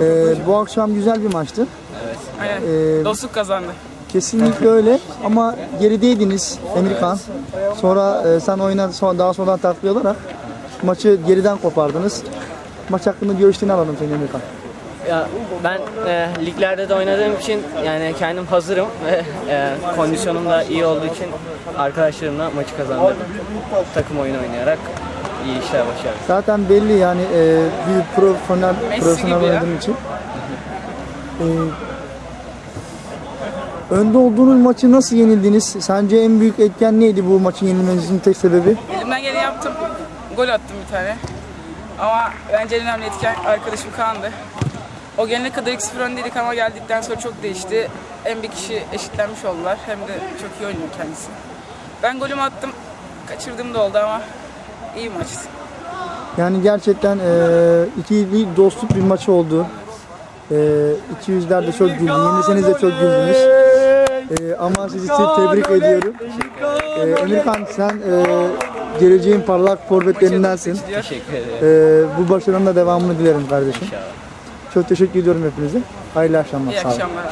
Ee, bu akşam güzel bir maçtı. Aynen. Ee, Dostluk kazandı. Kesinlikle öyle ama gerideydiniz Emirkan. Sonra e, sen oyuna son, daha sonradan takviye olarak maçı geriden kopardınız. Maç hakkında görüşlerini alalım senin Emirkan. Ya ben e, liglerde de oynadığım için yani kendim hazırım ve e, kondisyonum da iyi olduğu için arkadaşlarımla maçı kazandım. Takım oyunu oynayarak iyi işler başardık. Zaten belli yani e, bir profesyonel, Messi profesyonel gibi ya. oynadığın için. E, önde olduğunuz maçı nasıl yenildiniz? Sence en büyük etken neydi bu maçın yenilmenizin tek sebebi? Elimden geleni yaptım. Gol attım bir tane. Ama bence en önemli etken arkadaşım Kaan'dı. O gelene kadar 2-0 öndeydik ama geldikten sonra çok değişti. Hem bir kişi eşitlenmiş oldular hem de çok iyi oynuyor kendisi. Ben golümü attım. Kaçırdığım da oldu ama iyi maçtı. Yani gerçekten e, ikili dostluk bir maç oldu. E, iki yüzler de çok güldü. Yenilseniz de çok güldünüz. E, ama sizi te- tebrik ediyorum. E, Emirkan sen e, geleceğin parlak forvetlerindensin. Teşekkür ederim. E, bu başarının da devamını dilerim kardeşim. Çok teşekkür ediyorum hepinize. Hayırlı akşamlar. İyi akşamlar.